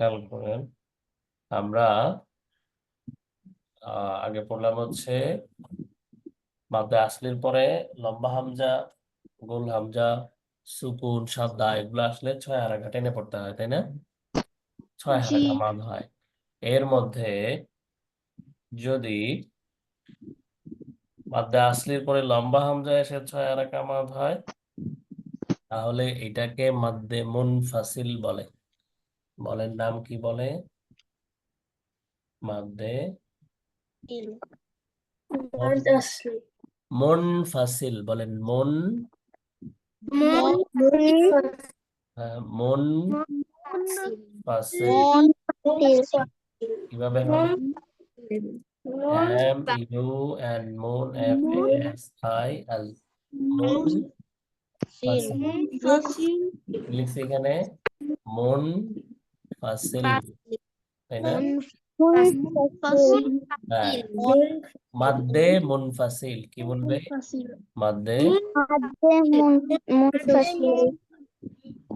খেয়াল করেন আমরা আগে পড়লাম হচ্ছে মাদ্দে আসলির পরে লম্বা হামজা গোল হামজা সুকুন সাদ্দা এগুলো আসলে ছয় হারাকা টেনে পড়তে হয় তাই না? ছয়। হারাকা মাদ হয়। এর মধ্যে যদি মাদ্দে আসলির পরে লম্বা হামজা এসে ছয় হারাকা মাদ হয় তাহলে এটাকে মাদ্দে মুনফাসিল বলে। বলেন নাম কি বলে? মাদ্দে মাদ আসলি মুনফাসিল বলেন মুন। মন ফাসিল। কীভাবে M U N মুন মুন ফাসিল। লিখছি এখানে। মুন ফাসিল তাই না মাদ্দে মুনফাসিল কি বলবে মাদ্দে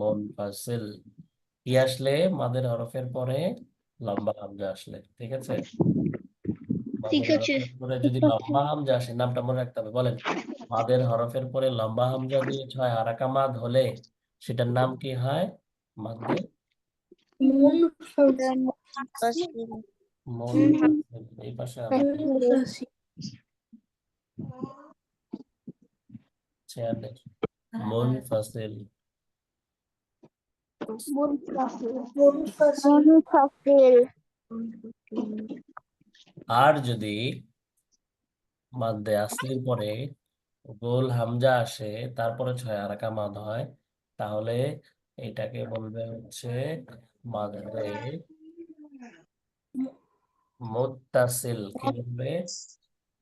মুনফাসিল কি আসলে মাদের হরফের পরে লম্বা হামজা আসলে ঠিক আছে ঠিক আছে। যদি লম্বা হামজা আসে নামটা মনে রাখতে হবে বলেন। মাদের হরফের পরে লম্বা হামজা দিয়ে ছয় হারাকা মাদ হলে সেটার নাম কি হয়? মাদ্দে এই পাশে হবে চেয়ারে মুনফাসিল আর যদি মাদ্দে আসলির পরে গোল হামজা আসে তারপরে ছয় আরাকা মাদ হয় তাহলে এটাকে বলবে হচ্ছে মাদ্দে মুত্তাসিল কি বলবে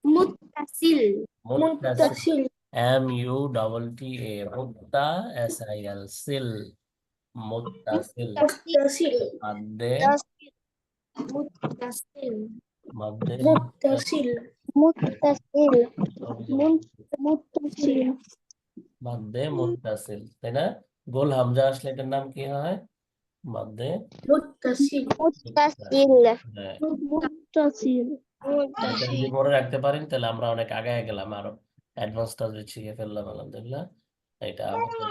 মুত্তাসিল M U double T A মুত্তা S I L সিল মুত্তাসিল মাদ্দে মাদ্দে মুত্তাসিল মাদ্দে মুত্তাসিল তাই না গোল হামজা আসলে এটার নাম কি হয় যদি মনে রাখতে পারেন তাহলে আমরা অনেক আগায় গেলাম আরও অ্যাডভান্স শিখে ফেললাম আলহামদুলিল্লাহ। এটা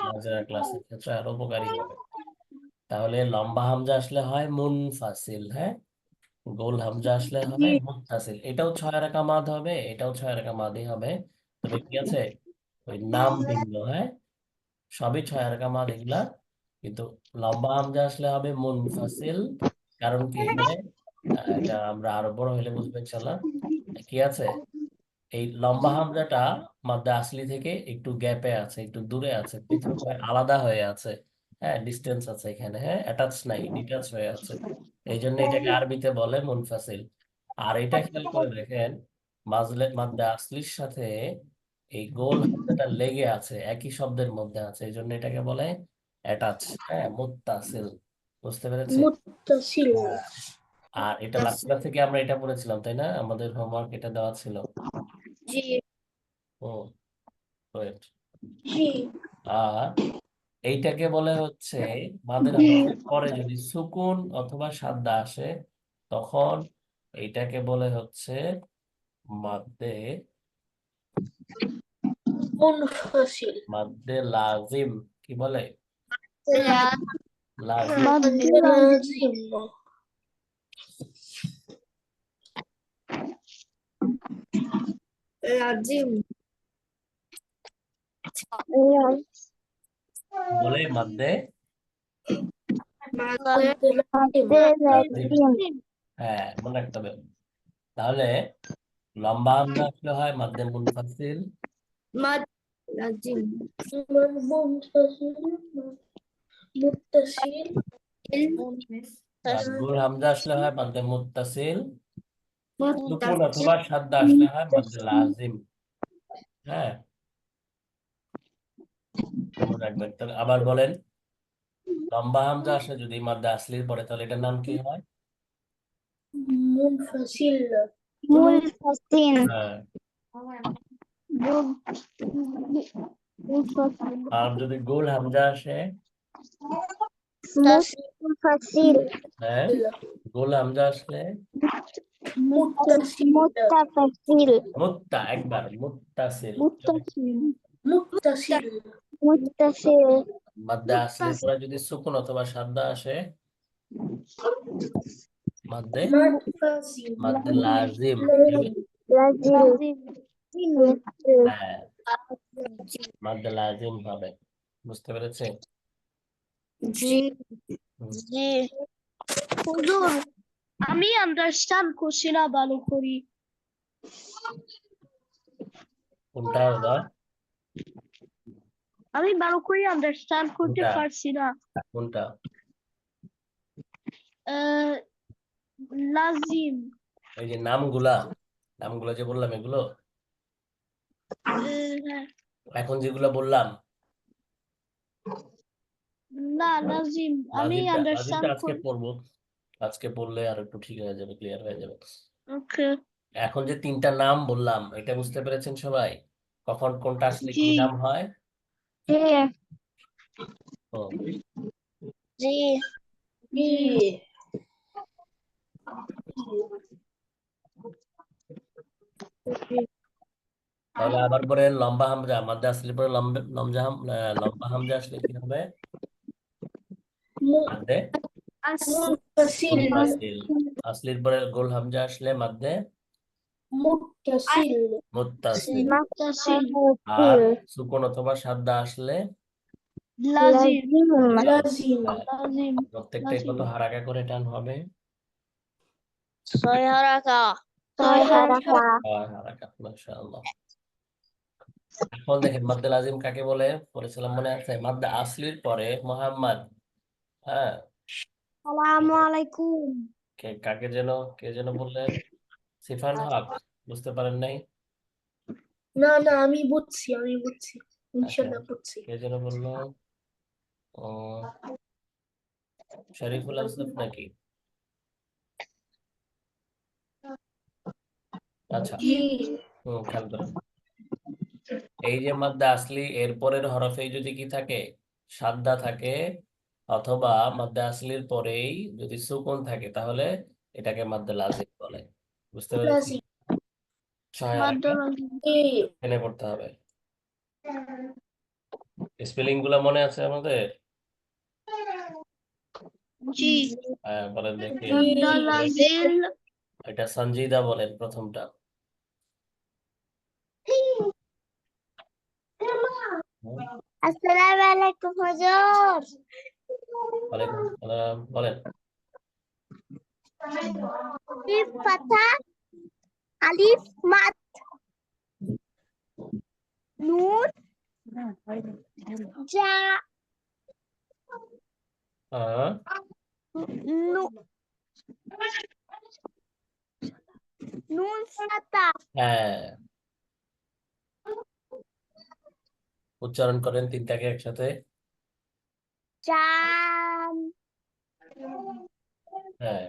আমাদের ক্লাসের ক্ষেত্রে আরও উপকারী হবে। তাহলে লম্বা হামজা আসলে হয় মুনফাসিল হ্যাঁ? গোল হামজা আসলে হবে এটাও ছয় রাখা মাদ হবে এটাও ছয় রাখা মাদই হবে। তবে কি আছে? ওই নাম ভিন্ন হ্যাঁ? সবই ছয় রাখা মাদ এগুলা কিন্তু লম্বা হামজা আসলে হবে মুনফাসিল কারণ কি এটা আমরা আরও বড় হলে বুঝব ইনশাল্লাহ কি আছে? এই লম্বা হামজাটা মাদ্দা আসলি থেকে একটু গ্যাপে আছে, একটু দূরে আছে আলাদা হয়ে আছে। হ্যাঁ ডিস্টেন্স আছে এখানে হ্যাঁ অ্যাটাচ নাই ডিটাচ হয়ে আছে। এই জন্য এটাকে আরবিতে বলে মুনফাসিল আর এটা খেয়াল করে দেখেন, মাজলে, মাদ্দা আসলির সাথে এই গোল হামজাটা লেগে আছে, একই শব্দের মধ্যে আছে। এই জন্য এটাকে বলে অ্যাটাচ হ্যাঁ মুত্তাসিল বুঝতে পেরেছি? মুত্তাসিল। আর এটা লাস্ট ক্লাস থেকে আমরা এটা পড়েছিলাম তাই না? আমাদের হোমওয়ার্ক এটা দেওয়া ছিল। জি। ও ওয়েট জি। আর এইটাকে বলে হচ্ছে মাদের পরে যদি সুকুন অথবা সাদ্দা আসে তখন এইটাকে বলে হচ্ছে মাদ্দে মাদ্দে লাজিম কি বলে? বলে হ্যাঁ মনে রাখতে হবে তাহলে লম্বা হামজা আসলে হয় মাদ্দে মুনফাসিল মাদ লাজিম মুত্তাসিল আর হামজা আসলে হয় মাদ্দে মুত্তাসিল। সুকুন অথবা সাদ্দা আসলে হয় মাদ্দে লাজিম হ্যাঁ। মনে রাখবেন। তাহলে আবার বলেন লম্বা হামজা আসলে যদি মাদ্দা আসলির পরে তাহলে এটার নাম কি হয়? মুনফাসিল। হ্যাঁ। আর যদি গোল হামজা আসে? হ্যাঁ গোলাম যা আসলে। মুত্তা একবার মাদ্দা আসলে পরে যদি সুকুন অথবা সাদা আসে। মাদ্দে? মাদ্দে লাজিম। লাজিম। হ্যাঁ। মাদ্দে লাজিম হবে। বুঝতে পেরেছেন? জি হুম। জি। হুজুর আমি আন্ডারস্ট্যান্ড করছি না ভালো করি। কোনটা আমি ভালো করে আন্ডারস্ট্যান্ড করতে পারছি না কোনটা? লাজিম এই যে নামগুলা নামগুলা যে বললাম এগুলো? হ্যাঁ। এখন যেগুলো বললাম না লাজিম আমি আন্ডারস্ট্যান্ড আজকে পড়ব। আজকে পড়লে আর একটু ঠিক হয়ে যাবে ক্লিয়ার হয়ে যাবে। ওকে এখন যে তিনটা নাম বললাম এটা বুঝতে পেরেছেন সবাই? কখন কোনটা আসলে কি জি। নাম হয়? জি। ও, জি। জি। তাহলে আবার পরে লম্বা হামজা মাদ্দা আসলে পরে লম্বা লম্বা হাম আহ, লম্বা হামজা আসলে কি হবে? মাদ্দে মুতাসিল মুত্তাসিল আসলির পরে গোল হামজা আসলে মাদ্দে মুত্তাসিল। আর সুকুন অথবা সাদ্দা আসলে? লাজিম। লাজিম। প্রত্যেকটাই কত হারাকা করে টান হবে? ছয় হারাকা। ছয় হারাকা। হারাকা। মাশাআল্লাহ। এখন দেখেন মাদ্দে লাজিম কাকে বলে? বলেছিলাম মনে আছে। মাদ্দা আসলির পরে মোহাম্মদ হ্যাঁ। আসসালামু আলাইকুম। কে কাকে যেন কে যেন বললেন সিফান হক বুঝতে পারেন নাই? না না আমি বুঝছি আমি বুঝছি। ইনশাআল্লাহ বুঝছি। কে যেন বলল? ও শরীফুল আসলাফ নাকি? আচ্ছা। হুম খেয়াল করেন। এই যে মাদ্দা আসলি এরপরের হরফে যদি কি থাকে? সাদ্দা থাকে। অথবা মাদ্দা আসলির পরেই যদি সুকুন থাকে তাহলে এটাকে মাদ্দা লাজিম বলে। বুঝতে পেরেছি এনে পড়তে হবে। স্পেলিংগুলা মনে আছে আমাদের? জি। হ্যাঁ বলেন দেখি। এটা সঞ্জিদা বলেন প্রথমটা। আসসালামু আলাইকুম হুজুর। ওয়ালাইকুম আসসালাম বলেন। আলিফ ফাতা আলিফ মাদ নুন জা হ্যাঁ নুন ফাতা হ্যাঁ। উচ্চারণ করেন তিনটাকে একসাথে। জাম হ্যাঁ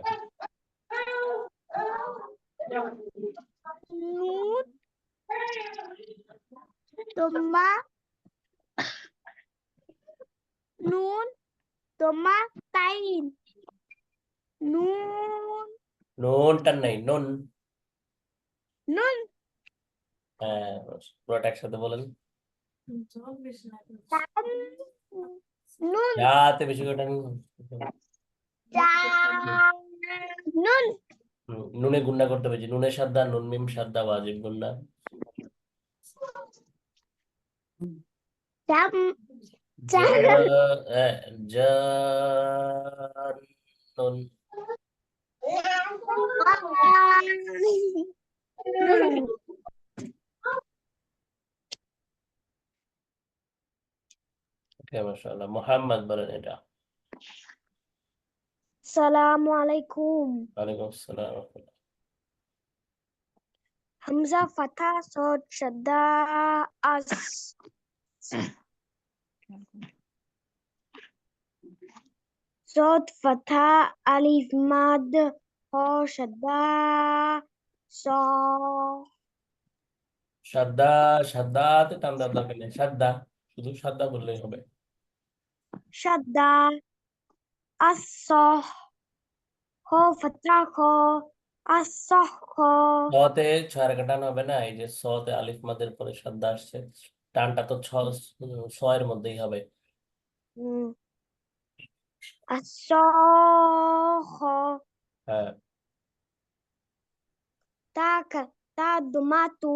নুন তোমা নুন তোমা তাইন নুন নুনটা নাই নুন নুন হ্যাঁ পুরোটা একসাথে বলেন। নুন যাতে বেশি করে টান নুন নুনে গুন্না করতে পেরেছি। নুনের সাদ্দা নুন মিম সাদ্দা ওয়াজিব গুন্না জাম জ- জাম এ, জান্নুন ওকে মাশাআল্লাহ মোহাম্মদ বলেন এটা। সালামু আলাইকুম। ওয়ালাইকুম আসসালাম হামজা সদ শাদ্দা আস। সদ ফাথা আলিফ মাদ হ শাদ্দা স। সাদ্দাতে টান দেওয়ার দরকার নেই শুধু সাদ্দা বললেই হবে। শাদ্দা الصح খ ফাতা খ الصح খ সতে ছয় রেখা টান হবে না এই যে সতে আলিফ মাদের পরে সাদ্দা আসছে টানটা তো ছ ছয়ের মধ্যেই হবে হুম الصح হ্যাঁ তাক তা দুমাতু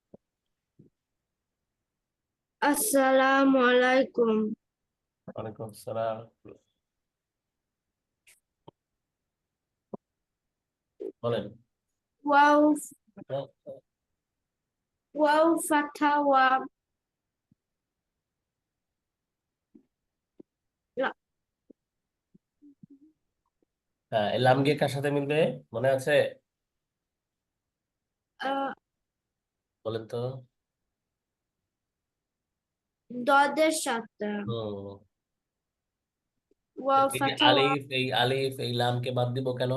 আসসালামু আলাইকুম ওয়ালাইকুম আসসালাম বলেন ওয়াও ওয়াও হ্যাঁ লাম গিয়ে কার সাথে মিলবে? মনে আছে? বলেন তো। দদের সাথে আলিফ এই আলিফ এই লামকে বাদ দিব কেন?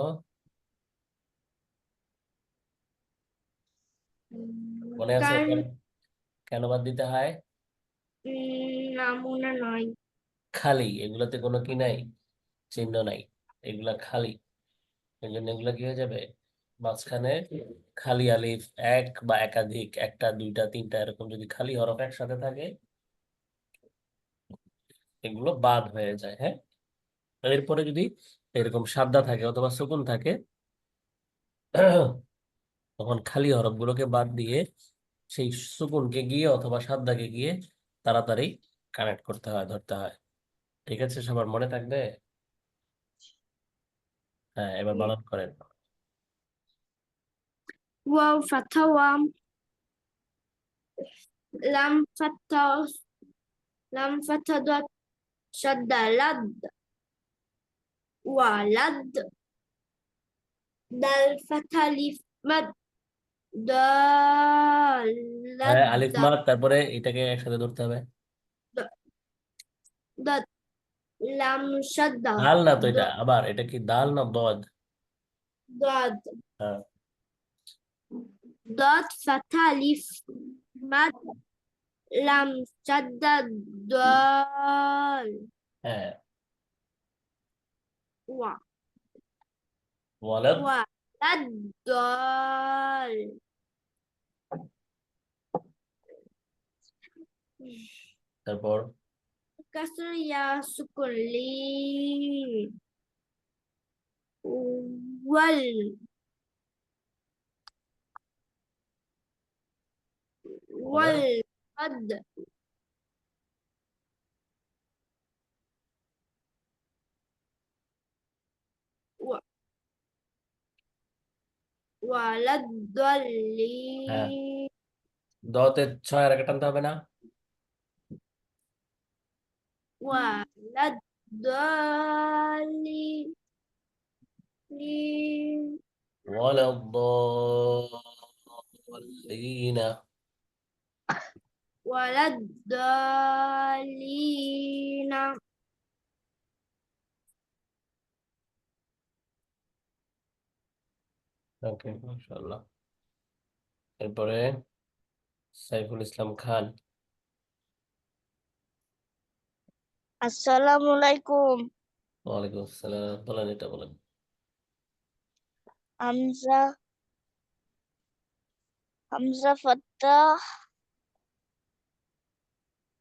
মনে আছে কেন কেন বাদ দিতে হয়? না মনে নয়। খালি এগুলাতে কোনো কি নাই? চিহ্ন নাই। এগুলা খালি। এই জন্য এগুলা কি হয়ে যাবে? মাঝখানে খালি আলিফ এক বা একাধিক একটা দুইটা তিনটা এরকম যদি খালি হরফ একসাথে থাকে এগুলো বাদ হয়ে যায় হ্যাঁ? এরপরে যদি এরকম সাদ্দা থাকে অথবা সুকুন থাকে তখন খালি হরফগুলোকে বাদ দিয়ে সেই সুকুনকে গিয়ে অথবা সাদ্দাকে গিয়ে তাড়াতাড়ি কানেক্ট করতে হয় ধরতে হয়। ঠিক আছে সবার মনে থাকবে? হ্যাঁ এবার বানান করেন। ওয়াও ফাথা ওয়া লাম ফাথা লাম ফাথা দত ওয়ালাদ দাল ফাথা লিফ মাদ দাল হ্যাঁ আলিফ মাদ তারপরে এটাকে একসাথে ধরতে হবে। দাত লাম শাদ্দা দাল না তো এটা আবার এটা কি দাল না বদ দাদ। হ্যাঁ। fatha alif mad lam shadda dal হ্যাঁ wa ওয়ালাদ wa lad dal তারপর kasr ya sukun li wal wal Qad wa walad dalin দতে ছয় রেখা টানতে হবে না walad dalin ওয়ালাদ দাল্লিন walad dalin ওকে মাশাআল্লাহ এরপরে সাইফুল ইসলাম খান আসসালামু আলাইকুম ওয়ালাইকুম আসসালাম বলেন এটা বলেন হামজা হামজা ফাত্তাহ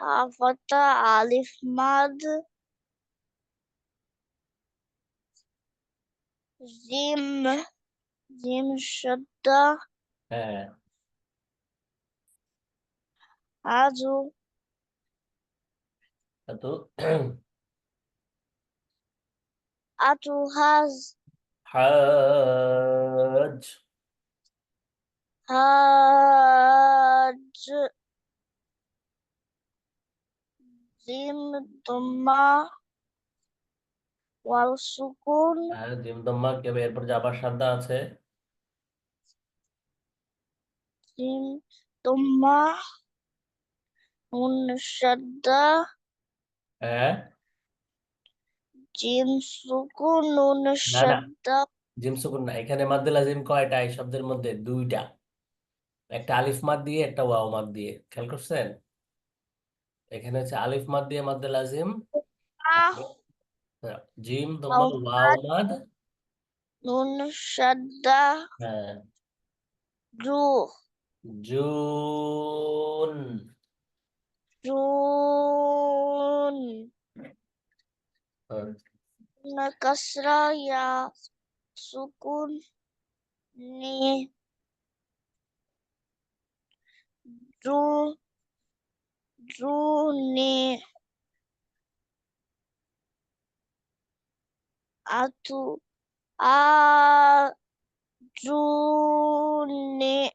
দুম্মা তু আ আতু হা ফাত্তাহ আফাতা আলিফ মাদ জিম জিম শদ্দা হ্যাঁ জিম তোমা ওয়াল সুকুন। হ্যাঁ জিম দম্মা কি হবে এরপর আছে। জিম তোমা নুন শদ্দা হ্যাঁ। জিম সুকুন নুন না। শদ্দা জিম সুকুন না এখানে মাদ্দে লাজিম কয়টা এই শব্দের মধ্যে দুইটা। একটা আলিফ মাদ দিয়ে একটা ওয়াও মাদ দিয়ে। খেয়াল করছেন? এখানে হচ্ছে আলিফ মাদ দিয়ে মাদ্দে লাজিম জিম। তোমার ওয়াও মাদ। নুন শদ্দা হ্যাঁ। জু। জুন। জুন। হ্যাঁ, na kasra ya sukun ni Juni. Atu Juni.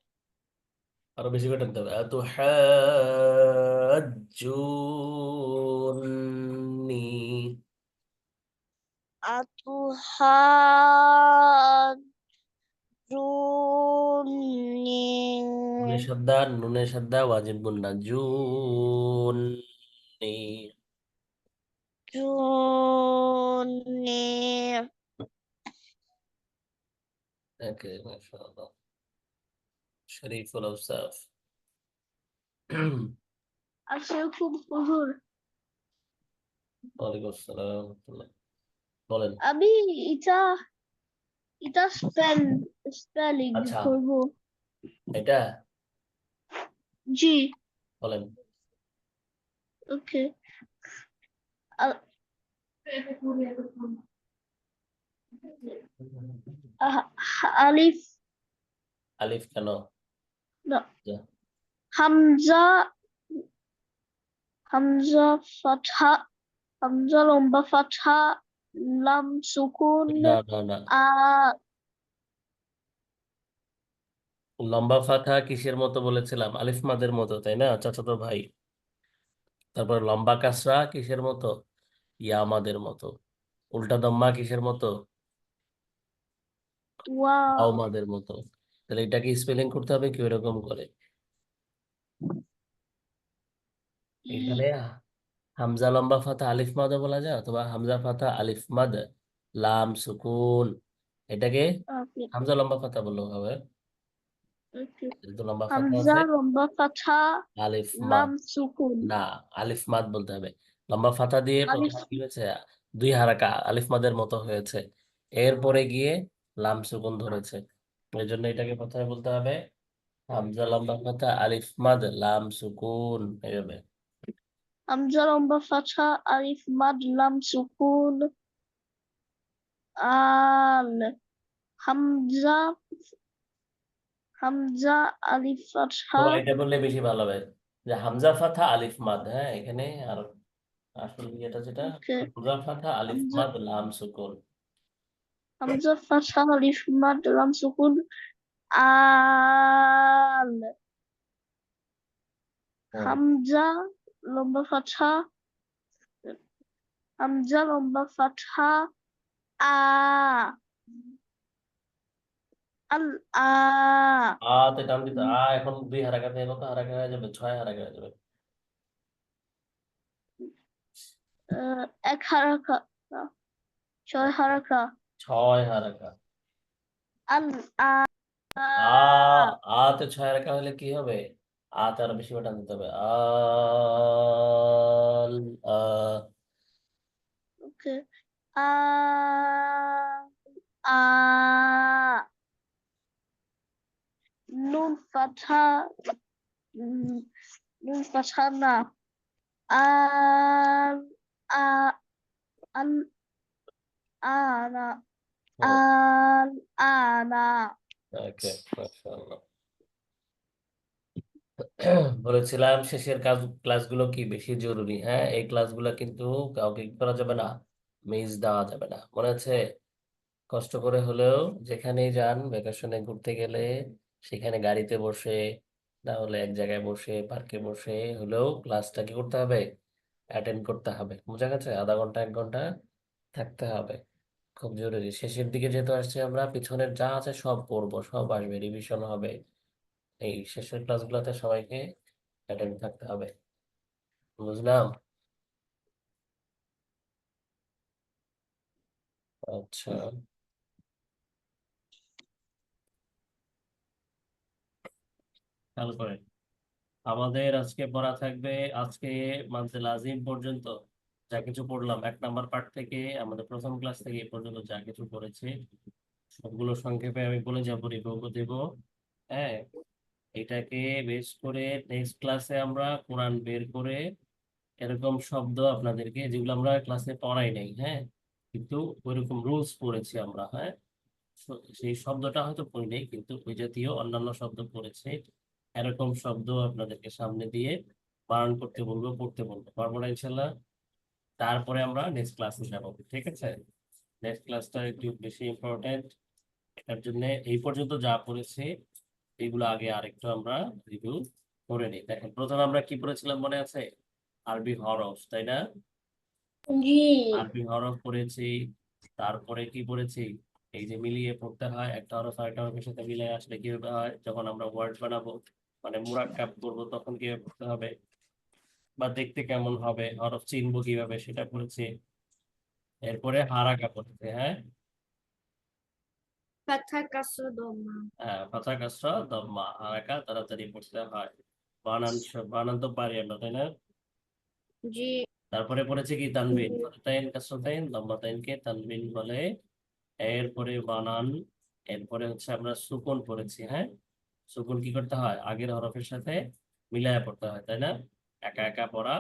Arab bisi kan tentu atu hajuni atu hajuni সাদ্দা নুনে সাদ্দা ওয়াজিব গুন্না জুনি ni ওকে মাশাআল্লাহ। শরীফুল আফসাফ আসসালামু হুজুর ওয়ালাইকুম আসসালাম। বলেন। আমি এটা এটা স্পেল স্পেলিং আচ্ছা। করব। এটা? জি। বলেন। ওকে। আলিফ। আলিফ কেন? হামজা হামজা ফাতহা হামজা লম্বা ফাতহা লাম সুকুন না না না। আ লম্বা ফাথা কিসের মতো বলেছিলাম? আলিফ মাদের মতো তাই না? চাচাতো ভাই। তারপর লম্বা কাসরা কিসের মতো? ইয়া মাদের মতো। উল্টা দম্মা কিসের মতো? ওয়াও। মতো। তাহলে এটাকে স্পেলিং করতে হবে কি এরকম করে? এখানে হামজা লম্বা ফাতা আলিফ মাদও বলা যায় অথবা হামজা ফাথা আলিফ মাদ লাম সুকুন। এটাকে হামজা লম্বা ফাথা বললেও হবে। ওকে যেহেতু লম্বা হামজা লম্বা ফাতহা আলিফ লাম সুকুন না আলিফ মাদ বলতে হবে। লম্বা ফাতা দিয়ে প্রথমে কি হয়েছে? দুই হারাকা আলিফ মাদের মতো হয়েছে। এরপরে গিয়ে লাম সুকুন ধরেছে। এই জন্য এটাকে প্রথমে বলতে হবে হামজা লম্বা ফাতা আলিফ মাদ লাম সুকুন এইভাবে হামজা লম্বা আলিফ মাদ লাম সুকুন আল হামজা হামজা আলিফ ফাতহা। এটা বললে বেশি ভালো হবে। যে হামজা ফাথা আলিফ মাদ হ্যাঁ এখানে আর আসল ইয়েটা যেটা হামজা ফাথা আলিফ মাদ লাম সুকুন। হামজা ফাতহা আলিফ মাদ লাম সুকুন। আল। হামজা লম্বা ফাতহা। হামজা লম্বা ফাতহা। আ। আল আ আ টান দিতে আ এখন দুই হারাকা থেকে কত হারাকা হয়ে যাবে ছয় হারাকা হয়ে যাবে। এক হারাকা ছয় হারাকা ছয় হারাকা আল আ আ আতে ছয় রেখা হলে কি হবে? আতে আরও বেশি বাটান দিতে হবে। আল আ। ওকে আ আ নুন উম, নুন ফাতহা না আল আ আল আনা আল আনা ওকে মাশাআল্লাহ বলেছিলাম শেষের কাজ ক্লাসগুলো কি বেশি জরুরি? হ্যাঁ এই ক্লাসগুলো কিন্তু কাউকে করা যাবে না? মিস দেওয়া যাবে না। মনে আছে? কষ্ট করে হলেও যেখানেই যান ভ্যাকেশনে ঘুরতে গেলে সেখানে গাড়িতে বসে, না হলে এক জায়গায় বসে পার্কে বসে হলেও ক্লাসটা কি করতে হবে? অ্যাটেন্ড করতে হবে। বোঝা গেছে? আধা ঘণ্টা, এক ঘণ্টা থাকতে হবে। খুব জরুরি। শেষের দিকে যেহেতু আসছে আমরা, পিছনের যা আছে সব পড়ব সব আসবে রিভিশন হবে। এই শেষের ক্লাসগুলোতে সবাইকে অ্যাটেন্ড থাকতে হবে। বুঝলাম? আচ্ছা। খেয়াল করেন আমাদের আজকে পড়া থাকবে, আজকে মানসিল লাজিম পর্যন্ত যা কিছু পড়লাম, এক নাম্বার পার্ট থেকে আমাদের প্রথম ক্লাস থেকে এই পর্যন্ত যা কিছু পড়েছি, সবগুলো সংক্ষেপে আমি বলে যাব রিভিউ দেব। হ্যাঁ এটাকে বেস করে নেক্সট ক্লাসে আমরা কোরআন বের করে এরকম শব্দ আপনাদেরকে যেগুলো আমরা ক্লাসে পড়াই নাই হ্যাঁ কিন্তু ওইরকম রুলস পড়েছি আমরা হ্যাঁ। সেই শব্দটা হয়তো পড়ি নাই, কিন্তু ওই জাতীয় অন্যান্য শব্দ পড়েছে। এরকম শব্দ আপনাদেরকে সামনে দিয়ে বারণ করতে বলব পড়তে বলব। পারব না ইনশাল্লাহ তারপরে আমরা নেক্সট ক্লাসে যাব ঠিক আছে? নেক্সট ক্লাসটা একটু বেশি ইম্পর্টেন্ট এটার জন্য এই পর্যন্ত যা পড়েছি এগুলো আগে আরেকটু আমরা রিভিউ করে নিই। দেখেন প্রথমে আমরা কি পড়েছিলাম মনে আছে? আরবি হরফ তাই না? জি। আরবি হরফ পড়েছি। তারপরে কি পড়েছি? এই যে মিলিয়ে পড়তে হয় একটা হরফ আরেকটা হরফের সাথে মিলে আসলে কীভাবে হয়? যখন আমরা ওয়ার্ড বানাবো মানে মুরাক্কাব করব তখন কীভাবে পড়তে হবে। বা দেখতে কেমন হবে হরফ চিনবো কীভাবে সেটা পড়েছি। এরপরে হারাকা পড়তে হ্যাঁ? ফাথা কাসর দম্মা। হ্যাঁ ফাতা কাসরা দম্মা হারাকা তাড়াতাড়ি পড়তে হয়। বানান তো পারি আমরা তাই না? জি। তারপরে পড়েছে কি? তানবিন। কাসরাতাইন দম্মাতাইনকে তানবিন বলে। এরপরে বানান এরপরে হচ্ছে আমরা সুকুন পড়েছি হ্যাঁ? সুকুন কি করতে হয়? আগের হরফের সাথে মিলায়া পড়তে হয় তাই না? একা একা পড়া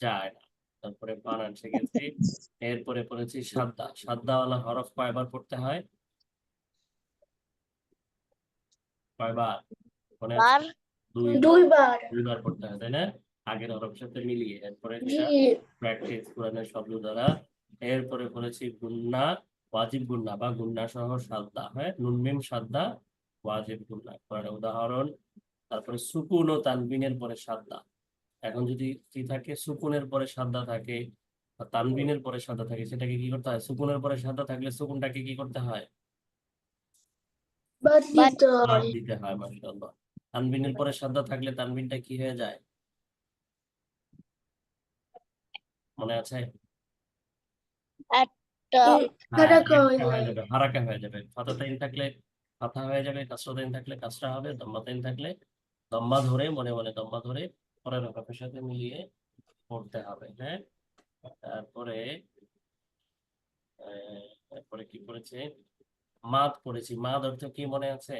যায় না। তারপরে বানান শিখেছি এরপরে পড়েছি সাদ্দা। সাদ্দাওয়ালা হরফ কয়বার পড়তে হয়? কয়বার? মনে বার। দুই দুইবার। দুইবার পড়তে হয় তাই না? আগের হরফের সাথে মিলিয়ে। এরপরে প্র্যাকটিস কোরআনের শব্দ দ্বারা। এরপরে বলেছি গুন্না ওয়াজিব গুন্না বা গুন্না সহ সাদ্দা হ্যাঁ? নুন মিম সাদ্দা ওয়াজিব গুন্না উদাহরণ। তারপরে সুকুন ও তানবিনের পরে সাদ্দা। এখন যদি কি থাকে? সুকুনের পরে সাদ্দা থাকে তানবিনের পরে সাদা থাকে সেটাকে কি করতে হয়? সুকুনের পরে সাদ্দা থাকলে সুকুনটাকে কি করতে হয়? দিতে হয়। মাশাআল্লাহ। তানবিনের পরে সাদ্দা থাকলে তানবিনটা কি হয়ে যায়? মনে আছে? হারাকা হয়ে হয়ে হারাকা হয়ে যাবে। ফাতাতাইন থাকলে ফাতা হয়ে যাবে কাসরাতাইন থাকলে কাসরা হবে দম্মাতাইন থাকলে দম্মা ধরে মনে মনে দম্মা ধরে পরের হরফের সাথে মিলিয়ে পড়তে হবে হ্যাঁ? তারপরে তারপরে কি করেছে মাদ পড়েছি। মাদ অর্থ কি মনে আছে?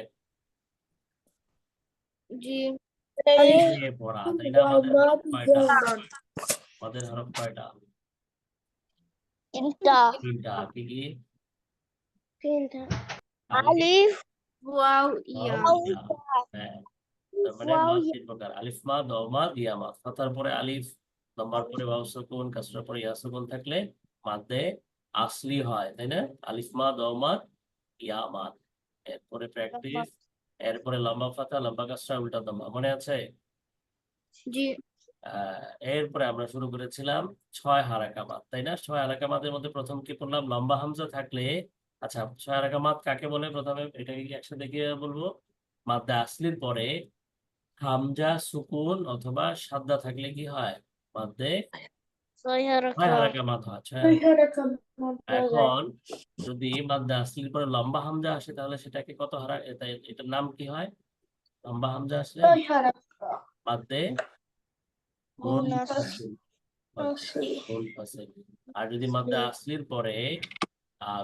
জি। পড়া তাই না মাদের কয়টা? মাদের হরফ কয়টা? তিনটা। তিনটা। কি কি তিনটা। আলিফ। ওয়াও ইয়া ওয়াও, তার ওয়াও, মাদ তিন প্রকার আলিফ মাদ ওয়াও ইয়া মাদ ফাতার পরে আলিফ দম্মার পরে ওয়াও সুকুন কাসরার পরে ইয়া সুকুন থাকলে মাদে আসলি হয় তাই না আলিফ ওয়াও ইয়া মাদ এরপরে প্র্যাকটিস এরপরে লম্বা ফাতা লম্বা কাসরা উল্টা দম্মা মনে আছে জি এরপরে আমরা শুরু করেছিলাম ছয় হারাকামাদ তাই না ছয় হারাকামাতের মধ্যে প্রথম কি পড়লাম লম্বা হামজা থাকলে আচ্ছা ছয় মাদ কাকে বলে? প্রথমে এটাকে কি একসাথে গিয়ে বলব? মাদ্দা আসলির পরে হামজা সুকুন অথবা সাদ্দা থাকলে কি হয়? মাদ্দে এখন যদি মাদ্দা আসলির পরে লম্বা হামজা আসে তাহলে সেটাকে কত হারা এটা এটার নাম কি হয়? লম্বা হামজা আসলে? মাদ্দে। আর যদি মাদ্দা আসলির পরে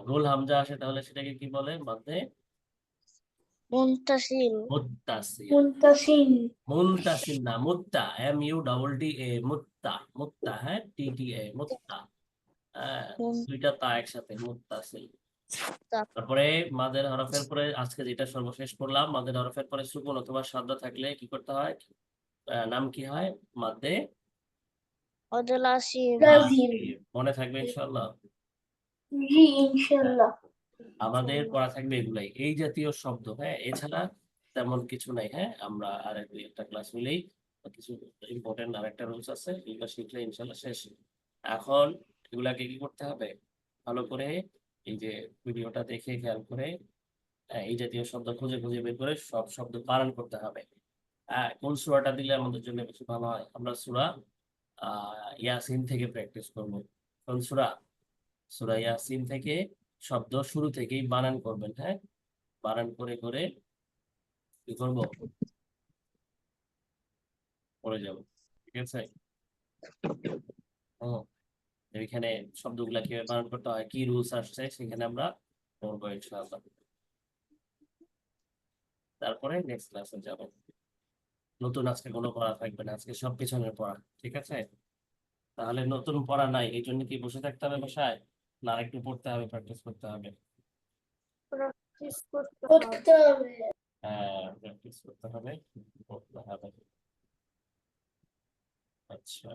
গোল হামজা আসে তাহলে সেটাকে কি বলে মাদ্দে মুনতাসিল মুত্তাসিল মুনতাসিল মুনতাসিল না মুত্তা M U double T A মুত্তা মুত্তা হ্যাঁ? T T A মুত্তা। দুইটা তা একসাথে মুত্তাসিল তারপরে মাদের হরফের পরে আজকে যেটা সর্বশেষ পড়লাম মাদের হরফের পরে সুকুন অথবা সাদ্দা থাকলে কি করতে হয়? নাম কি হয়? মাদে? মনে থাকবে ইনশাল্লাহ আমাদের পড়া থাকবে এগুলাই। এই জাতীয় শব্দ হ্যাঁ এছাড়া তেমন কিছু নাই হ্যাঁ আমরা আর দুই একটা ক্লাস মিলেই কিছু ইম্পর্টেন্ট আর একটা রুলস আছে এগুলো শিখলে ইনশাল্লাহ শেষ। এখন এগুলাকে কি করতে হবে? ভালো করে এই যে ভিডিওটা দেখে খেয়াল করে আহ, এই জাতীয় শব্দ খুঁজে খুঁজে বের করে সব শব্দ বানান করতে হবে। হ্যাঁ কোন সূরাটা দিলে আমাদের জন্য বেশি ভালো হয়? আমরা সুরা ইয়াসিন থেকে প্র্যাকটিস করব। কোন সূরা? সূরা ইয়াসিন থেকে শব্দ শুরু থেকেই বানান করবেন হ্যাঁ? বানান করে করে কি করব? পড়ে যাব, ঠিক আছে? এখানে শব্দগুলা কীভাবে বানান করতে হয়, কি রুলস আসছে সেখানে আমরা পড়ব ইনশাআল্লাহ। তারপরে নেক্সট ক্লাসে যাব। নতুন আজকে কোনো পড়া থাকবে না, আজকে সব পিছনের পড়া, ঠিক আছে? তাহলে নতুন পড়া নাই, এই জন্য কি বসে থাকতে হবে বাসায়? না একটু পড়তে হবে প্র্যাকটিস করতে হবে। প্র্যাকটিস করতে হবে। হ্যাঁ প্র্যাকটিস করতে হবে করতে হবে। আচ্ছা।